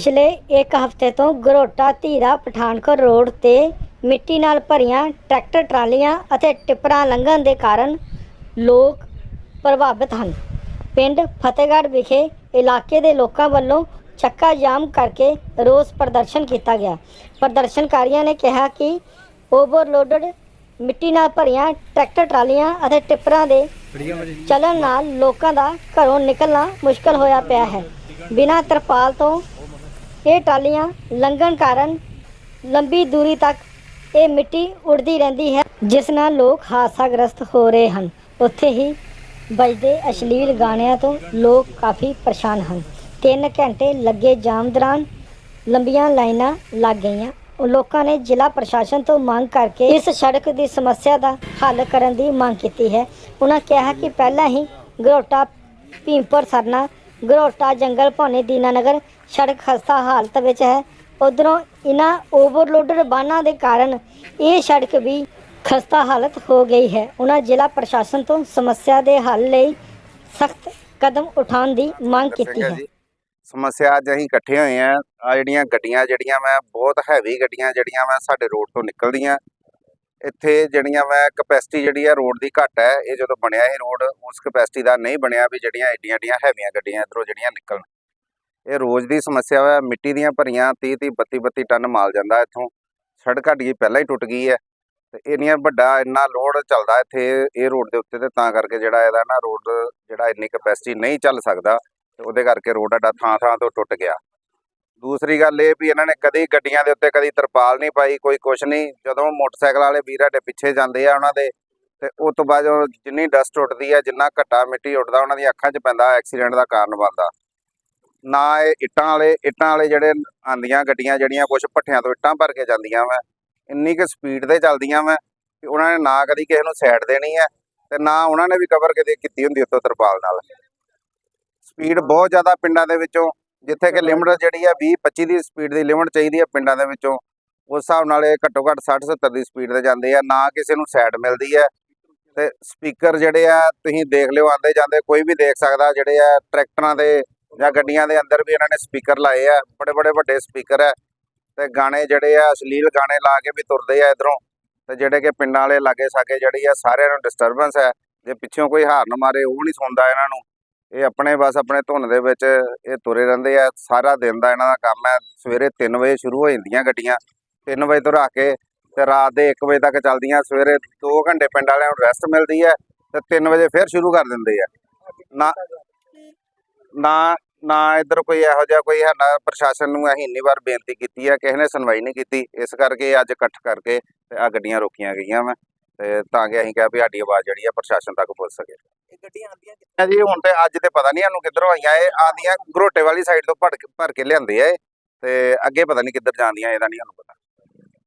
ਪਿਛਲੇ ਇੱਕ ਹਫ਼ਤੇ ਤੋਂ ਗਰੋਟਾ ਧੀਰਾ ਪਠਾਨਕੋਟ ਰੋਡ ਤੇ ਮਿੱਟੀ ਨਾਲ ਭਰੀਆਂ ਟਰੈਕਟਰ, ਟਰਾਲੀਆਂ ਅਤੇ ਟਿੱਪਰਾਂ ਲੰਘਣ ਦੇ ਕਾਰਨ ਲੋਕ ਪ੍ਰਭਾਵਿਤ ਹਨ। ਪਿੰਡ ਫਤਿਹਗੜ੍ਹ ਵਿਖੇ ਇਲਾਕੇ ਦੇ ਲੋਕਾਂ ਵੱਲੋਂ ਚੱਕਾ ਜਾਮ ਕਰਕੇ ਰੋਸ ਪ੍ਰਦਰਸ਼ਨ ਕੀਤਾ ਗਿਆ। ਪ੍ਰਦਰਸ਼ਨਕਾਰੀਆਂ ਨੇ ਕਿਹਾ ਕਿ ਓਵਰਲੋਡਡ ਮਿੱਟੀ ਨਾਲ ਭਰੀਆਂ ਟਰੈਕਟਰ, ਟਰਾਲੀਆਂ ਅਤੇ ਟਿੱਪਰਾਂ ਦੇ ਚੱਲਣ ਨਾਲ ਲੋਕਾਂ ਦਾ ਘਰੋਂ ਨਿਕਲਣਾ ਮੁਸ਼ਕਲ ਹੋਇਆ ਪਿਆ ਹੈ। ਬਿਨਾਂ ਤਰਪਾਲ ਤੋਂ ਇਹ ਟਰਾਲੀਆਂ ਲੰਘਣ ਕਾਰਨ ਲੰਬੀ ਦੂਰੀ ਤੱਕ ਇਹ ਮਿੱਟੀ ਉੱਡਦੀ ਰਹਿੰਦੀ ਹੈ, ਜਿਸ ਨਾਲ ਲੋਕ ਹਾਦਸਾਗ੍ਰਸਤ ਹੋ ਰਹੇ ਹਨ। ਉੱਥੇ ਹੀ ਵੱਜਦੇ ਅਸ਼ਲੀਲ ਗਾਣਿਆਂ ਤੋਂ ਲੋਕ ਕਾਫੀ ਪਰੇਸ਼ਾਨ ਹਨ। 3 ਘੰਟੇ ਲੱਗੇ ਜਾਮ ਦੌਰਾਨ ਲੰਬੀਆਂ ਲਾਈਨਾਂ ਲੱਗ ਗਈਆਂ। ਲੋਕਾਂ ਨੇ ਜ਼ਿਲ੍ਹਾ ਪ੍ਰਸ਼ਾਸਨ ਤੋਂ ਮੰਗ ਕਰਕੇ ਇਸ ਸੜਕ ਦੀ ਸਮੱਸਿਆ ਦਾ ਹੱਲ ਕਰਨ ਦੀ ਮੰਗ ਕੀਤੀ ਹੈ। ਉਹਨਾਂ ਕਿਹਾ ਕਿ ਪਹਿਲਾਂ ਹੀ ਗਰੋਟਾ ਭੀਮਪੁਰ ਸਰਨਾ, ਗਰੋਟਾ ਜੰਗਲ ਭੌਨੇ ਦੀਨਾਨਗਰ ਸੜਕ ਖਸਤਾ ਹਾਲਤ ਵਿੱਚ ਹੈ। ਉਧਰੋਂ ਇਹਨਾਂ ਓਵਰਲੋਡਡ ਵਾਹਨਾਂ ਦੇ ਕਾਰਨ ਇਹ ਸੜਕ ਵੀ ਖਸਤਾ ਹਾਲਤ ਹੋ ਗਈ ਹੈ। ਉਹਨਾਂ ਜ਼ਿਲ੍ਹਾ ਪ੍ਰਸ਼ਾਸਨ ਤੋਂ ਸਮੱਸਿਆ ਦੇ ਹੱਲ ਲਈ ਸਖਤ ਕਦਮ ਉਠਾਉਣ ਦੀ ਮੰਗ ਕੀਤੀ ਹੈ। ਸਮੱਸਿਆ ਅੱਜ ਅਸੀਂ ਇਕੱਠੇ ਹੋਏ ਆ ਆ ਜਿਹੜੀਆਂ ਗੱਡੀਆਂ ਜਿਹੜੀਆਂ ਮੈਂ ਬਹੁਤ ਹੈਵੀ ਗੱਡੀਆਂ ਜਿਹੜੀਆਂ ਮੈਂ ਸਾਡੇ ਰੋਡ ਤੋਂ ਨਿਕਲਦੀਆਂ। ਇੱਥੇ ਜਿਹੜੀਆਂ ਮੈਂ ਕਪੈਸਿਟੀ ਜਿਹੜੀ ਆ ਰੋਡ ਦੀ ਘੱਟ ਹੈ। ਇਹ ਜਦੋਂ ਬਣਿਆ ਇਹ ਰੋਡ ਉਸ ਕਪੈਸਿਟੀ ਦਾ ਨਹੀਂ ਬਣਿਆ ਵੀ ਜਿਹੜੀਆਂ ਏਡੀਆਂ ਏਡੀਆਂ ਹੈਵੀਆਂ ਗੱਡੀਆਂ ਇਧਰੋਂ ਜਿਹੜੀਆਂ ਨਿਕਲਣ। ਇਹ ਰੋਜ਼ ਦੀ ਸਮੱਸਿਆ ਹੈ ਮਿੱਟੀ ਦੀਆਂ ਭਰੀਆਂ 30 30 32 32 ਟਨ ਮਾਲ ਜਾਂਦਾ ਇੱਥੋਂ। ਸੜਕ ਘੱਟ ਗਈ ਪਹਿਲਾਂ ਹੀ ਟੁੱਟ ਗਈ ਹੈ ਤੇ ਇੰਨੀਆਂ ਵੱਡਾ ਇੰਨਾ ਲੋਡ ਚੱਲਦਾ ਇੱਥੇ ਇਹ ਰੋਡ ਦੇ ਉੱਤੇ ਤੇ ਤਾਂ ਕਰਕੇ ਜਿਹੜਾ ਇਹਦਾ ਨਾ ਰੋਡ ਜਿਹੜਾ ਇੰਨੀ ਕਪੈਸਿਟੀ ਨਹੀਂ ਚੱਲ ਸਕਦਾ ਤੇ ਉਹਦੇ ਕਰਕੇ ਰੋਡ ਸਾਡਾ ਥਾਂ ਥਾਂ ਤੋਂ ਟੁੱਟ ਗਿਆ। ਦੂਸਰੀ ਗੱਲ ਇਹ ਵੀ ਇਹਨਾਂ ਨੇ ਕਦੀ ਗੱਡੀਆਂ ਦੇ ਉੱਤੇ ਕਦੀ ਤਰਪਾਲ ਨਹੀਂ ਪਾਈ, ਕੋਈ ਕੁਛ ਨਹੀਂ। ਜਦੋਂ ਮੋਟਰਸਾਈਕਲ ਵਾਲੇ ਵੀਰ ਸਾਡੇ ਪਿੱਛੇ ਜਾਂਦੇ ਆ ਉਹਨਾਂ ਦੇ ਤੇ ਉਸ ਤੋਂ ਬਾਅਦ ਜਦੋਂ ਜਿੰਨੀ ਡਸਟ ਉੱਡਦੀ ਹੈ, ਜਿੰਨਾ ਘੱਟਾ ਮਿੱਟੀ ਉੱਡਦਾ, ਉਹਨਾਂ ਦੀਆਂ ਅੱਖਾਂ 'ਚ ਪੈਂਦਾ ਐਕਸੀਡੈਂਟ ਦਾ ਕਾਰਨ ਬਣਦਾ। ਨਾ ਇਹ ਇੱਟਾਂ ਵਾਲੇ ਇੱਟਾਂ ਵਾਲੇ ਜਿਹੜੇ ਆਂਦੀਆਂ ਗੱਡੀਆਂ ਜਿਹੜੀਆਂ ਕੁਛ ਭੱਠਿਆਂ ਤੋਂ ਇੱਟਾਂ ਭਰ ਕੇ ਜਾਂਦੀਆਂ ਵਾ। ਇੰਨੀ ਕੁ ਸਪੀਡ ਤੇ ਚੱਲਦੀਆਂ ਵਾ ਕਿ ਉਹਨਾਂ ਨੇ ਨਾ ਕਦੀ ਕਿਸੇ ਨੂੰ ਸਾਈਡ ਦੇਣੀ ਹੈ ਤੇ ਨਾ ਉਹਨਾਂ ਨੇ ਵੀ ਕਵਰ ਕਦੇ ਕੀਤੀ ਹੁੰਦੀ ਉੱਤੋਂ ਤਰਪਾਲ ਨਾਲ। ਸਪੀਡ ਬਹੁਤ ਜ਼ਿਆਦਾ ਪਿੰਡਾਂ ਦੇ ਵਿੱਚੋਂ ਜਿੱਥੇ ਕਿ ਲਿਮਟ ਜਿਹੜੀ ਆ 20 25 ਦੀ ਸਪੀਡ ਦੀ ਲਿਮਟ ਚਾਹੀਦੀ ਆ ਪਿੰਡਾਂ ਦੇ ਵਿੱਚੋਂ ਉਸ ਹਿਸਾਬ ਨਾਲ ਇਹ ਘੱਟੋ ਘੱਟ 60 70 ਦੀ ਸਪੀਡ ਤੇ ਜਾਂਦੇ ਆ ਨਾ ਕਿਸੇ ਨੂੰ ਸਾਈਡ ਮਿਲਦੀ ਹੈ। ਤੇ ਸਪੀਕਰ ਜਿਹੜੇ ਆ ਤੁਸੀਂ ਦੇਖ ਲਿਓ ਆਂਦੇ ਜਾਂਦੇ ਕੋਈ ਵੀ ਦੇਖ ਸਕਦਾ ਜਿਹੜੇ ਆ ਟਰੈਕਟਰਾਂ ਦੇ ਜਾਂ ਗੱਡੀਆਂ ਦੇ ਅੰਦਰ ਵੀ ਇਹਨਾਂ ਨੇ ਸਪੀਕਰ ਲਾਏ ਆ, ਬੜੇ ਬੜੇ ਵੱਡੇ ਸਪੀਕਰ ਆ। ਤੇ ਗਾਣੇ ਜਿਹੜੇ ਆ, ਅਸ਼ਲੀਲ ਗਾਣੇ ਲਾ ਕੇ ਵੀ ਤੁਰਦੇ ਆ ਇਧਰੋਂ। ਤੇ ਜਿਹੜੇ ਕਿ ਪਿੰਡਾਂ ਵਾਲੇ ਲਾਗੇ ਸਾਗੇ ਜਿਹੜੀ ਆ, ਸਾਰਿਆਂ ਨੂੰ ਡਿਸਟਰਬੈਂਸ ਹੈ ਜੇ ਪਿੱਛੋਂ ਕੋਈ ਹਾਰਨ ਮਾਰੇ, ਉਹ ਨਹੀਂ ਸੁਣਦਾ ਇਹਨਾਂ ਨੂੰ। ਇਹ ਆਪਣੇ ਬਸ ਆਪਣੇ ਧੁਨ ਦੇ ਵਿੱਚ ਇਹ ਤੁਰੇ ਰਹਿੰਦੇ ਆ। ਸਾਰਾ ਦਿਨ ਦਾ ਇਹਨਾਂ ਦਾ ਕੰਮ ਹੈ ਸਵੇਰੇ 3 ਵਜੇ ਸ਼ੁਰੂ ਹੋ ਜਾਂਦੀਆਂ ਗੱਡੀਆਂ। 3 ਵਜੇ ਤੋਂ ਰੱਖ ਕੇ ਤੇ ਰਾਤ ਦੇ 1 ਵਜੇ ਤੱਕ ਚੱਲਦੀਆਂ। ਸਵੇਰੇ 2 ਘੰਟੇ ਪਿੰਡ ਵਾਲਿਆਂ ਨੂੰ ਰੈਸਟ ਮਿਲਦੀ ਹੈ ਤੇ 3 ਵਜੇ ਫਿਰ ਸ਼ੁਰੂ ਕਰ ਦਿੰਦੇ ਆ। ਨਾ ਨਾ ਨਾ ਇੱਧਰ ਕੋਈ ਇਹੋ ਜਿਹਾ ਕੋਈ ਹੈ ਨਾ ਪ੍ਰਸ਼ਾਸਨ ਨੂੰ ਅਸੀਂ ਇੰਨੀ ਵਾਰ ਬੇਨਤੀ ਕੀਤੀ ਹੈ ਕਿਸੇ ਨੇ ਸੁਣਵਾਈ ਨਹੀਂ ਕੀਤੀ। ਇਸ ਕਰਕੇ ਅੱਜ ਇਕੱਠ ਕਰਕੇ ਤੇ ਆ ਗੱਡੀਆਂ ਰੋਕੀਆਂ ਗਈਆਂ ਵਾ ਤੇ ਤਾਂ ਕਿ ਅਸੀਂ ਕਿਹਾ ਵੀ ਸਾਡੀ ਆਵਾਜ਼ ਜਿਹੜੀ ਆ ਪ੍ਰਸ਼ਾਸਨ ਤੱਕ ਪਹੁੰਚ ਸਕੇ। ਇਹ ਗੱਡੀਆਂ ਆਉਂਦੀਆਂ ਆ ਜੀ ਹੁਣ ਤੇ ਅੱਜ ਤੇ ਪਤਾ ਨਹੀਂ ਇਹਨੂੰ ਕਿੱਧਰੋਂ ਆਈਆਂ ਇਹ ਆਂਦੀਆਂ ਗਰੋਟੇ ਵਾਲੀ ਸਾਈਡ ਤੋਂ ਭੜ ਕੇ ਭਰ ਕੇ ਲਿਆਂਦੇ ਆ ਇਹ ਤੇ ਅੱਗੇ ਪਤਾ ਨਹੀਂ ਕਿੱਧਰ ਜਾਂਦੀਆਂ ਇਹਦਾ ਨਹੀਂ ਸਾਨੂੰ ਪਤਾ।